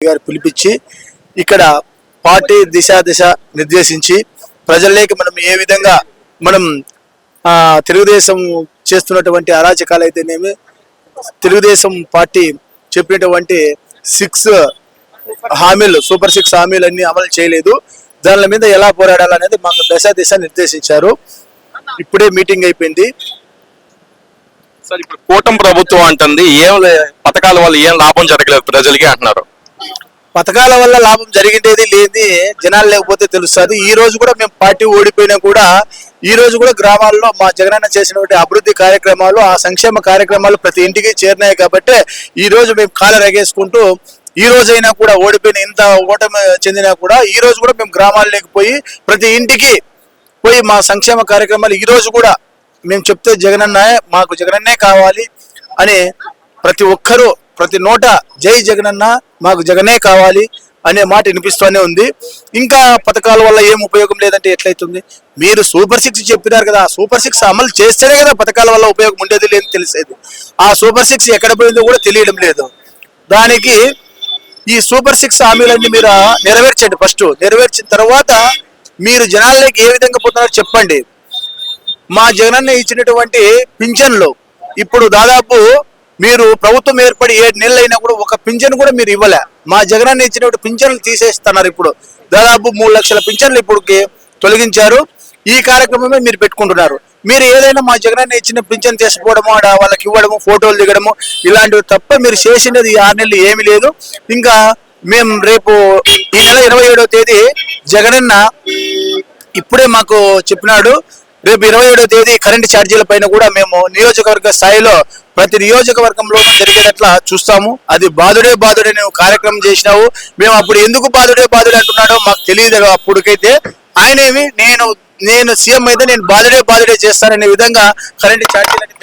గారు పిలిపించి ఇక్కడ పార్టీ దిశ దిశ నిర్దేశించి ప్రజల్లోకి మనం ఏ విధంగా మనం తెలుగుదేశం చేస్తున్నటువంటి అరాచకాలు అయితేనేమి తెలుగుదేశం పార్టీ చెప్పినటువంటి సిక్స్ హామీలు సూపర్ సిక్స్ హామీలు అన్ని అమలు చేయలేదు. దాని మీద ఎలా పోరాడాలనేది మాకు దశ దిశ నిర్దేశించారు. ఇప్పుడే మీటింగ్ అయిపోయింది. సార్ ఇప్పుడు కూటమి ప్రభుత్వం అంటుంది ఏం లే- పథకాల వల్ల ఏం లాభం జరగలేదు ప్రజలకి అంటున్నారు. పథకాల వల్ల లాభం జరిగేది లేని జనాలు లేకపోతే తెలుస్తుంది. ఈ రోజు కూడా మేము పార్టీ ఓడిపోయినా కూడా ఈ రోజు కూడా గ్రామాల్లో మా జగనన్న చేసినటువంటి అభివృద్ధి కార్యక్రమాలు ఆ సంక్షేమ కార్యక్రమాలు ప్రతి ఇంటికి చేరినాయి కాబట్టి ఈ రోజు మేము కాలు రగేసుకుంటూ ఈ రోజైనా కూడా ఓడిపోయిన ఇంత ఓటమి చెందినా కూడా ఈ రోజు కూడా మేము గ్రామాల్లోకి పోయి ప్రతి ఇంటికి పోయి మా సంక్షేమ కార్యక్రమాలు ఈ రోజు కూడా మేము చెప్తే జగనన్న మాకు జగనన్నే కావాలి అని ప్రతి ఒక్కరూ ప్రతి నోట జై జగనన్న మాకు జగనే కావాలి అనే మాట వినిపిస్తూనే ఉంది. ఇంకా పథకాల వల్ల ఏం ఉపయోగం లేదంటే ఎట్లయితుంది? మీరు సూపర్ సిక్స్ చెప్పినారు కదా ఆ సూపర్ సిక్స్ అమలు చేస్తేనే కదా పథకాల వల్ల ఉపయోగం ఉండేది లేదని తెలిసేది. ఆ సూపర్ సిక్స్ ఎక్కడ పోయిందో కూడా తెలియడం లేదు. దానికి ఈ సూపర్ సిక్స్ హామీలన్నీ మీరు నెరవేర్చండి ఫస్ట్. నెరవేర్చిన తర్వాత మీరు జనాల్లోకి ఏ విధంగా పోతున్నారో చెప్పండి. మా జగనన్న ఇచ్చినటువంటి పింఛన్లు ఇప్పుడు దాదాపు మీరు ప్రభుత్వం ఏర్పడి ఏడు నెలలు అయినా కూడా ఒక పింఛన్ కూడా మీరు ఇవ్వలే. మా జగనాన్ని ఇచ్చినటువంటి పింఛన్లు తీసేస్తున్నారు ఇప్పుడు. దాదాపు మూడు లక్షల పింఛన్లు ఇప్పుడుకి తొలగించారు. ఈ కార్యక్రమమే మీరు పెట్టుకుంటున్నారు. మీరు ఏదైనా మా జగనాన్ని ఇచ్చిన పింఛన్ తీసుకోవడము ఆడ వాళ్ళకి ఇవ్వడము ఫోటోలు దిగడము ఇలాంటివి తప్ప మీరు చేసినది ఆరు నెలలు ఏమీ లేదు. ఇంకా మేము రేపు ఈ నెల ఇరవై ఏడవ తేదీ జగనన్న ఇప్పుడే మాకు చెప్పినాడు. రేపు ఇరవై ఏడో తేదీ కరెంటు ఛార్జీల పైన కూడా మేము నియోజకవర్గ స్థాయిలో ప్రతి నియోజకవర్గంలో జరిగేటట్లా చూస్తాము. అది బాధుడే బాధుడే నువ్వు కార్యక్రమం చేసినావు. మేము అప్పుడు ఎందుకు బాధుడే బాధుడే అంటున్నాడో మాకు తెలియదు అప్పటికైతే ఆయనేమి నేను నేను సీఎం అయితే నేను బాధుడే బాధుడే చేస్తాననే విధంగా కరెంటు ఛార్జీలకి